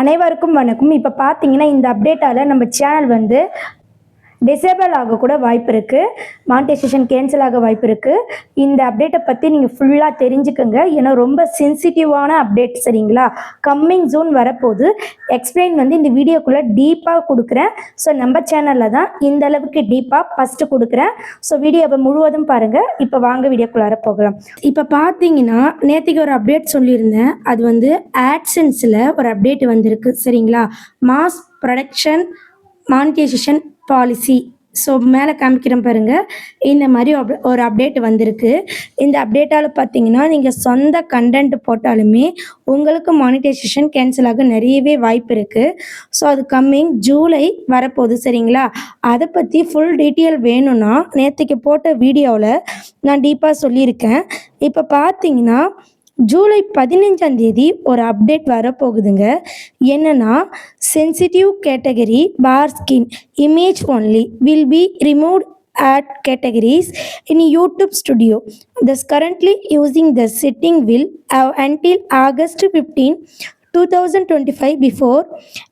அனைவருக்கும் வணக்கம். இப்போ பார்த்தீங்கன்னா இந்த அப்டேட்டால் நம்ம சேனல் வந்து டிசேபிள் ஆக கூட வாய்ப்பு இருக்குது மானிட்டைசேஷன் கேன்சல் ஆக வாய்ப்பு இருக்குது இந்த அப்டேட்டை பற்றி நீங்கள் ஃபுல்லாக தெரிஞ்சுக்கோங்க. ஏன்னா ரொம்ப சென்சிட்டிவான அப்டேட் சரிங்களா? கம்மிங் ஜூன் வரப்போகுது. எக்ஸ்பிளைன் வந்து இந்த வீடியோக்குள்ளே டீப்பாக கொடுக்குறேன். ஸோ நம்ம சேனலில் தான் இந்த அளவுக்கு டீப்பாக ஃபஸ்ட்டு கொடுக்குறேன். ஸோ வீடியோவை முழுவதும் பாருங்கள் இப்போ வாங்க வீடியோக்குள்ளார போகலாம். இப்போ பார்த்தீங்கன்னா நேற்றுக்கு ஒரு அப்டேட் சொல்லியிருந்தேன். அது வந்து ஆட்சன்ஸில் ஒரு அப்டேட் வந்திருக்கு சரிங்களா? Mass production monetisation policy so மேலே காமிக்கிறோம் பாருங்க. இந்த மாதிரி ஒரு- ஒரு அப்டேட் வந்திருக்கு. இந்த அப்டேட்டால் பார்த்தீங்கன்னா நீங்கள் சொந்த கண்டென்ட் போட்டாலுமே உங்களுக்கு மானிட்டைசேஷன் கேன்சல் ஆக நிறையவே வாய்ப்பு இருக்குது ஸோ அது கம்மிங் ஜூலை வரப்போகுது சரிங்களா? அதை பற்றி ஃபுல் டீட்டெயில் வேணும்னா நேற்றுக்கு போட்ட வீடியோவில் நான் டீப்பாக சொல்லியிருக்கேன். இப்போ பார்த்தீங்கன்னா ஜூலை பதினஞ்சாம் தேதி ஒரு அப்டேட் வரப்போகுதுங்க என்னன்னா sensitive category for skin image only will be removed at categories in YouTube Studio. Thus, currently using the setting will have until August 15, 2025 before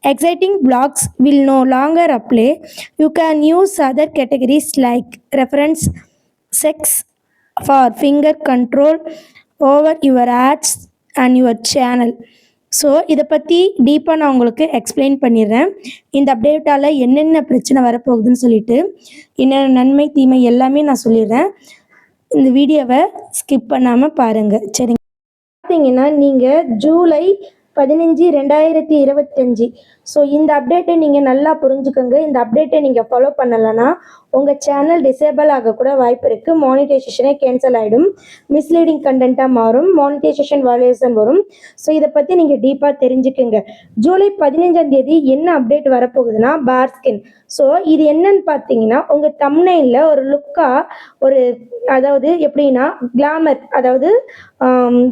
exciting blocks will no longer apply. You can use other categories like reference sex for finger control over your ads and your channel so இதை பற்றி டீப்பாக நான் உங்களுக்கு explain பண்ணிடுறேன். இந்த அப்டேட்டால் என்னென்ன பிரச்சனை வரப்போகுதுன்னு சொல்லிட்டு என்னென்ன நன்மை தீமை எல்லாமே நான் சொல்லிடுறேன். இந்த வீடியோவை ஸ்கிப் பண்ணாமல் பாருங்கள் சரிங்க. பார்த்தீங்கன்னா நீங்கள் ஜூலை பதினஞ்சு ரெண்டாயிரத்தி இருபத்தஞ்சி ஸோ இந்த அப்டேட்டை நீங்கள் நல்லா புரிஞ்சுக்கோங்க. இந்த அப்டேட்டை நீங்கள் ஃபாலோ பண்ணலைன்னா உங்கள் சேனல் டிசேபிள் ஆகக்கூட வாய்ப்பு இருக்குது மானிட்டைசேஷனே கேன்சல் ஆகிடும் மிஸ்லீடிங் கண்டென்ட்டாக மாறும். மானிட்டைசேஷன் வயலேஷன் வரும். ஸோ இதை பற்றி நீங்கள் டீப்பாக தெரிஞ்சுக்குங்க. ஜூலை பதினஞ்சாம் தேதி என்ன அப்டேட் வரப்போகுதுன்னா பார் ஸ்கின் ஸோ இது என்னன்னு பார்த்தீங்கன்னா உங்கள் தம்னையில் ஒரு லுக்காக ஒரு அதாவது எப்படின்னா கிளாமர் அதாவது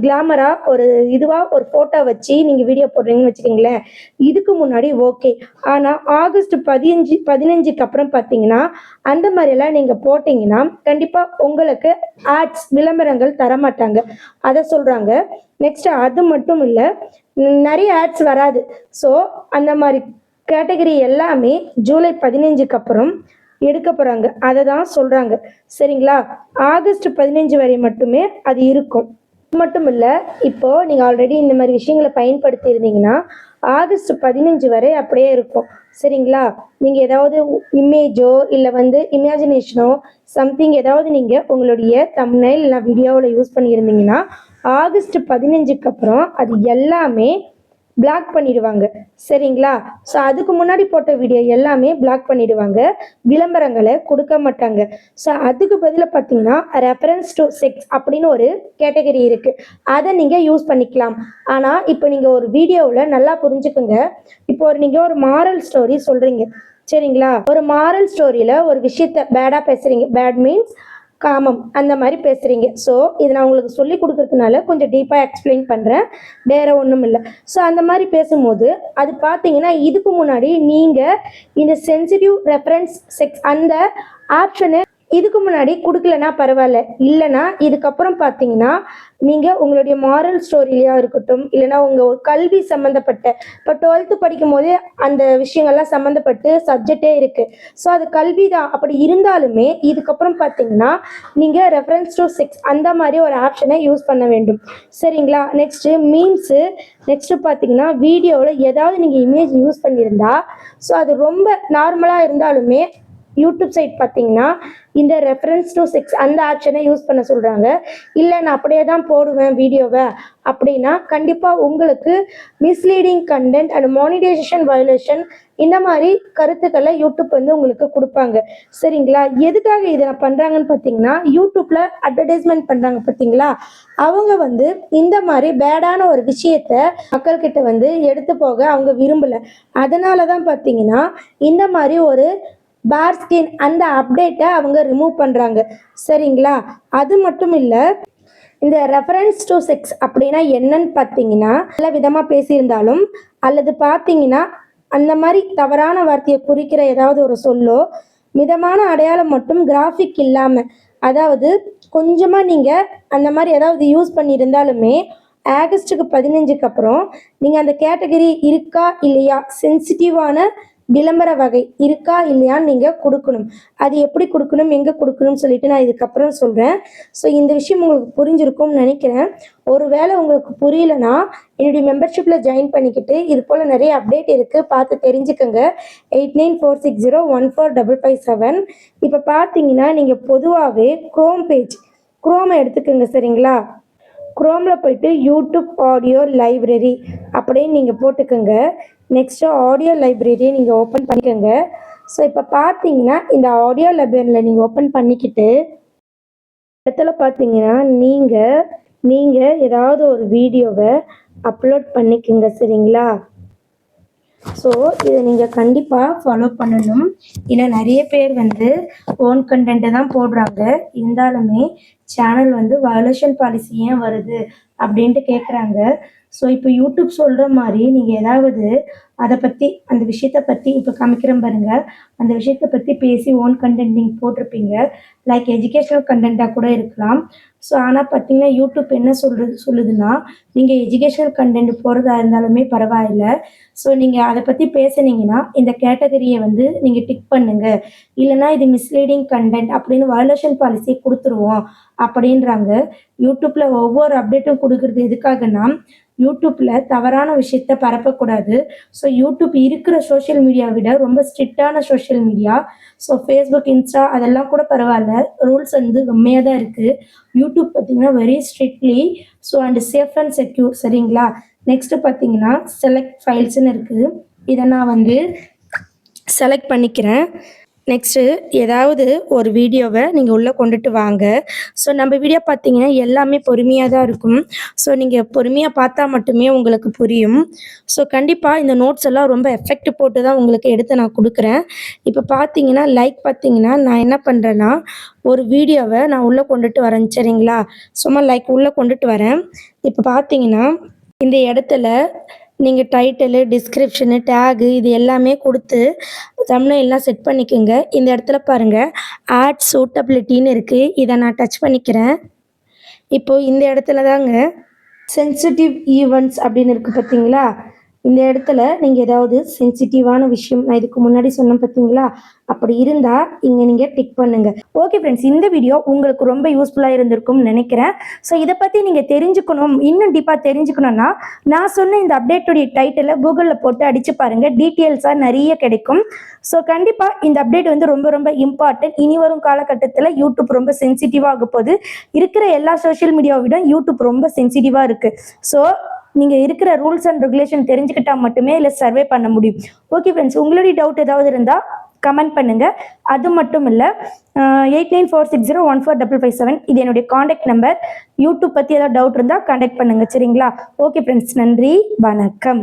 கிளாமராக ஒரு இதுவாக ஒரு ஃபோட்டோ வச்சு நீங்கள் வீடியோ போடுறீங்கன்னு வச்சுக்கோங்களேன். இதுக்கு முன்னாடி ஓகே ஆனால் ஆகஸ்ட் பதினஞ்சு பதினஞ்சுக்கு அப்புறம் பார்த்தீங்கன்னா அந்த மாதிரிலாம் நீங்கள் போட்டிங்கன்னா கண்டிப்பாக உங்களுக்கு ஆட்ஸ் விளம்பரங்கள் தரமாட்டாங்க. அதை சொல்கிறாங்க நெக்ஸ்ட் அது மட்டும் இல்லை நிறைய ஆட்ஸ் வராது. ஸோ அந்த மாதிரி கேட்டகரி எல்லாமே ஜூலை பதினஞ்சுக்கு அப்புறம் எடுக்க போகிறாங்க அதை தான் சொல்கிறாங்க சரிங்களா? ஆகஸ்ட் பதினஞ்சு வரை மட்டுமே அது இருக்கும். மட்டும் இல்லை இப்போது நீங்கள் ஆல்ரெடி இந்த மாதிரி விஷயங்களை பயன்படுத்தி இருந்தீங்கன்னா ஆகஸ்ட் பதினஞ்சு வரை அப்படியே இருக்கும். சரிங்களா? நீங்கள் ஏதாவது இமேஜோ இல்லை வந்து இமேஜினேஷனோ சம்திங் ஏதாவது நீங்கள் உங்களுடைய தம்னைல் இல்லை வீடியோவில் யூஸ் பண்ணியிருந்தீங்கன்னா ஆகஸ்ட் பதினஞ்சுக்கு அப்புறம் அது எல்லாமே பிளாக் பண்ணிடுவாங்க. சரிங்களா? ஸோ அதுக்கு முன்னாடி போட்ட வீடியோ எல்லாமே பிளாக் பண்ணிடுவாங்க. விளம்பரங்களை கொடுக்க மாட்டாங்க. ஸோ அதுக்கு பதிலாக பார்த்தீங்கன்னா ரெஃபரன்ஸ் டு செக்ஸ் அப்படின்னு ஒரு கேட்டகரி இருக்குது அதை நீங்கள் யூஸ் பண்ணிக்கலாம். ஆனால் இப்போ நீங்கள் ஒரு வீடியோவில் நல்லா புரிஞ்சுக்குங்க. இப்போ ஒரு நீங்கள் ஒரு மாரல் ஸ்டோரி சொல்கிறீங்க சரிங்களா? ஒரு மாரல் ஸ்டோரியில் ஒரு விஷயத்த பேடாக பேசுகிறீங்க பேட் மீன்ஸ் காமம் அந்த மாதிரி பேசுகிறீங்க ஸோ இதை நான் உங்களுக்கு சொல்லி கொடுக்கறதுனால கொஞ்சம் டீப்பாக எக்ஸ்பிளைன் பண்ணுறேன் வேற ஒன்றும் இல்லை. ஸோ அந்த மாதிரி பேசும்போது அது பார்த்தீங்கன்னா இதுக்கு முன்னாடி நீங்கள் இந்த சென்சிட்டிவ் ரெஃபரன்ஸ் செக்ஸ் அந்த ஆப்ஷனை இதுக்கு முன்னாடி கொடுக்கலனா பரவாயில்ல. இல்லைனா இதுக்கப்புறம் பார்த்தீங்கன்னா நீங்கள் உங்களுடைய மாரல் ஸ்டோரிலையாக இருக்கட்டும் இல்லைனா உங்கள் கல்வி சம்மந்தப்பட்ட இப்போ டுவெல்த்து படிக்கும் போதே அந்த விஷயங்கள்லாம் சம்மந்தப்பட்டு சப்ஜெக்டே இருக்குது ஸோ அது கல்வி தான் அப்படி இருந்தாலுமே இதுக்கப்புறம் பார்த்தீங்கன்னா நீங்கள் ரெஃபரன்ஸ் டு சிக்ஸ் அந்த மாதிரி ஒரு ஆப்ஷனை யூஸ் பண்ண வேண்டும். சரிங்களா? நெக்ஸ்ட்டு மீம்ஸு நெக்ஸ்ட்டு பார்த்தீங்கன்னா வீடியோவில் ஏதாவது நீங்கள் இமேஜ் யூஸ் பண்ணியிருந்தா ஸோ அது ரொம்ப நார்மலாக இருந்தாலுமே யூடியூப் சைட் பார்த்தீங்கன்னா இந்த ரெஃபரன்ஸ் டு சிக்ஸ் அந்த ஆப்ஷனை யூஸ் பண்ண சொல்கிறாங்க இல்லை நான் அப்படியே தான் போடுவேன் வீடியோவை அப்படின்னா கண்டிப்பாக உங்களுக்கு misleading content and monetisation violation இந்த மாதிரி கருத்துக்களை யூடியூப் வந்து உங்களுக்கு கொடுப்பாங்க. சரிங்களா? எதுக்காக இதை நான் பண்ணுறாங்கன்னு பார்த்தீங்கன்னா யூடியூப்பில் அட்வர்டைஸ்மெண்ட் பண்ணுறாங்க பார்த்தீங்களா அவங்க வந்து இந்த மாதிரி பேடான ஒரு விஷயத்த மக்கள்கிட்ட வந்து எடுத்து போக அவங்க விரும்பலை. அதனால தான் பார்த்தீங்கன்னா இந்த மாதிரி ஒரு பார் ஸ்கின் அந்த அப்டேட்டை அவங்க ரிமூவ் பண்ணுறாங்க சரிங்களா? அது மட்டும் இல்லை இந்த ரெஃபரன்ஸ் டு செக்ஸ் அப்படின்னா என்னன்னு பார்த்தீங்கன்னா நல்ல விதமாக பேசியிருந்தாலும் அல்லது பார்த்தீங்கன்னா அந்த மாதிரி தவறான வார்த்தையை குறிக்கிற ஏதாவது ஒரு சொல்லோ மிதமான அடையாளம் மட்டும் கிராஃபிக் இல்லாமல் அதாவது கொஞ்சமாக நீங்கள் அந்த மாதிரி ஏதாவது யூஸ் பண்ணியிருந்தாலுமே ஆகஸ்ட்டுக்கு பதினஞ்சுக்கு அப்புறம் நீங்கள் அந்த கேட்டகரி இருக்கா இல்லையா சென்சிட்டிவான விளம்பர வகை இருக்கா இல்லையான்னு நீங்கள் கொடுக்கணும். அது எப்படி கொடுக்கணும் எங்கே கொடுக்கணும்னு சொல்லிட்டு நான் இதுக்கப்புறம் சொல்கிறேன் ஸோ இந்த விஷயம் உங்களுக்கு புரிஞ்சிருக்கும்னு நினைக்கிறேன். ஒருவேளை உங்களுக்கு புரியலனா என்னுடைய மெம்பர்ஷிப்பில் ஜாயின் பண்ணிக்கிட்டு இது போல் நிறைய அப்டேட் இருக்குது பார்த்து தெரிஞ்சுக்கோங்க. Eight nine four six zero one four double five seven இப்போ பார்த்தீங்கன்னா நீங்கள் பொதுவாகவே க்ரோம் பேஜ் குரோமை எடுத்துக்கோங்க சரிங்களா? குரோமில் போயிட்டு யூடியூப் ஆடியோ லைப்ரரி அப்படின்னு நீங்கள் போட்டுக்கோங்க. நெக்ஸ்ட்டு ஆடியோ லைப்ரரியை நீங்கள் ஓப்பன் பண்ணிக்கோங்க. ஸோ இப்போ பார்த்தீங்கன்னா இந்த ஆடியோ லைப்ரரியில் நீங்கள் ஓப்பன் பண்ணிக்கிட்டு இடத்துல பார்த்தீங்கன்னா நீங்கள் நீங்கள் ஏதாவது ஒரு வீடியோவை அப்லோட் பண்ணிக்கோங்க சரிங்களா? ஸோ இதை நீங்கள் கண்டிப்பாக ஃபாலோ பண்ணணும். ஏன்னா நிறைய பேர் வந்து ஓன் கண்டென்ட்டை தான் போடுறாங்க. இருந்தாலுமே சேனல் வந்து வயலேஷன் பாலிசி ஏன் வருது அப்படின்ட்டு கேட்குறாங்க ஸோ இப்போ யூடியூப் சொல்கிற மாதிரி நீங்கள் ஏதாவது அதை பற்றி அந்த விஷயத்தை பற்றி இப்போ காமிக்கிறேன் பாருங்க. அந்த விஷயத்தை பற்றி பேசி ஓன் கண்டென்ட் நீங்கள் போட்டிருப்பீங்க. லைக் எஜுகேஷனல் கண்டென்ட்டாக கூட இருக்கலாம். ஸோ ஆனால் பார்த்தீங்கன்னா யூடியூப் என்ன சொல்கிறது சொல்லுதுன்னா நீங்கள் எஜுகேஷனல் கண்டென்ட் போகிறதா இருந்தாலுமே பரவாயில்ல. ஸோ நீங்கள் அதை பற்றி பேசுனீங்கன்னா இந்த கேட்டகரியை வந்து நீங்கள் டிக் பண்ணுங்க. இல்லைனா இது மிஸ்லீடிங் கண்டென்ட் அப்படின்னு வயலேஷன் பாலிசி கொடுத்துருவோம். அப்படின்றாங்க. யூடியூப்பில் ஒவ்வொரு அப்டேட்டும் கொடுக்குறது எதுக்காகனா யூடியூப்பில் தவறான விஷயத்த பரப்பக்கூடாது. ஸோ யூடியூப் இருக்கிற சோஷியல் மீடியாவை விட ரொம்ப ஸ்ட்ரிக்டான social media so Facebook Insta அதெல்லாம் கூட பரவாயில்ல. ரூல்ஸ் வந்து கம்மியாக தான் இருக்குது யூடியூப் பார்த்தீங்கன்னா very strictly so and safe and secure சரிங்களா? நெக்ஸ்ட்டு பார்த்தீங்கன்னா செலக்ட் ஃபைல்ஸ்னு இருக்குது இதை நான் வந்து செலக்ட் பண்ணிக்கிறேன். நெக்ஸ்ட்டு ஏதாவது ஒரு வீடியோவை நீங்கள் உள்ளே கொண்டுட்டு வாங்க. ஸோ நம்ம வீடியோ பார்த்தீங்கன்னா எல்லாமே பொறுமையாக தான் இருக்கும். ஸோ நீங்கள் பொறுமையாக பார்த்தா மட்டுமே உங்களுக்கு புரியும். ஸோ கண்டிப்பாக இந்த நோட்ஸ் எல்லாம் ரொம்ப எஃபெக்ட் போட்டு தான் உங்களுக்கு எடுத்து நான் கொடுக்குறேன். இப்போ பார்த்தீங்கன்னா லைக் பார்த்தீங்கன்னா நான் என்ன பண்ணுறேன்னா ஒரு வீடியோவை நான் உள்ளே கொண்டுட்டு வரேன். சரிங்களா? சும்மா லைக் உள்ளே கொண்டுட்டு வரேன். இப்போ பார்த்தீங்கன்னா இந்த இடத்துல நீங்கள் டைட்டிலு டிஸ்கிரிப்ஷனு டேகு இது எல்லாமே கொடுத்து எல்லாம் செட் பண்ணிக்கோங்க. இந்த இடத்துல பாருங்கள் ஆட் சூட்டபிலிட்டின்னு இருக்குது இதை நான் டச் பண்ணிக்கிறேன். இப்போது இந்த இடத்துல தாங்க சென்சிட்டிவ் ஈவெண்ட்ஸ் அப்படின்னு இருக்குது பார்த்தீங்களா? இந்த இடத்துல நீங்கள் ஏதாவது சென்சிட்டிவான விஷயம் நான் இதுக்கு முன்னாடி சொன்னேன் பார்த்தீங்களா அப்படி இருந்தால் இங்கே நீங்கள் டிக் பண்ணுங்க. ஓகே ஃப்ரெண்ட்ஸ் இந்த வீடியோ உங்களுக்கு ரொம்ப யூஸ்ஃபுல்லாக இருந்திருக்கும்னு நினைக்கிறேன். ஸோ இதை பற்றி நீங்கள் தெரிஞ்சுக்கணும் இன்னும் டீப்பாக தெரிஞ்சுக்கணும்னா நான் சொன்ன இந்த அப்டேட்டுடைய டைட்டிலை கூகுளில் போட்டு அடித்து பாருங்கள் டீட்டெயில்ஸாக நிறைய கிடைக்கும். ஸோ கண்டிப்பாக இந்த அப்டேட் வந்து ரொம்ப ரொம்ப இம்பார்ட்டன்ட் இனி வரும் காலகட்டத்தில் யூடியூப் ரொம்ப சென்சிட்டிவாக போது போகுது. இருக்கிற எல்லா சோஷியல் மீடியாவை விட யூடியூப் ரொம்ப சென்சிட்டிவாக இருக்குது ஸோ நீங்கள் இருக்கிற ரூல்ஸ் அண்ட் ரெகுலேஷன் தெரிஞ்சுக்கிட்டா மட்டுமே இல்லை சர்வே பண்ண முடியும். ஓகே ஃப்ரெண்ட்ஸ் உங்களுடைய டவுட் ஏதாவது இருந்தால் கமெண்ட் பண்ணுங்க. அது மட்டும் இல்லை eight nine four six zero one four double five seven இது என்னுடைய காண்டாக்ட் நம்பர் யூடியூப் பற்றி ஏதாவது டவுட் இருந்தால் காண்டாக்ட் பண்ணுங்க. சரிங்களா? ஓகே ஃப்ரெண்ட்ஸ் நன்றி. வணக்கம்.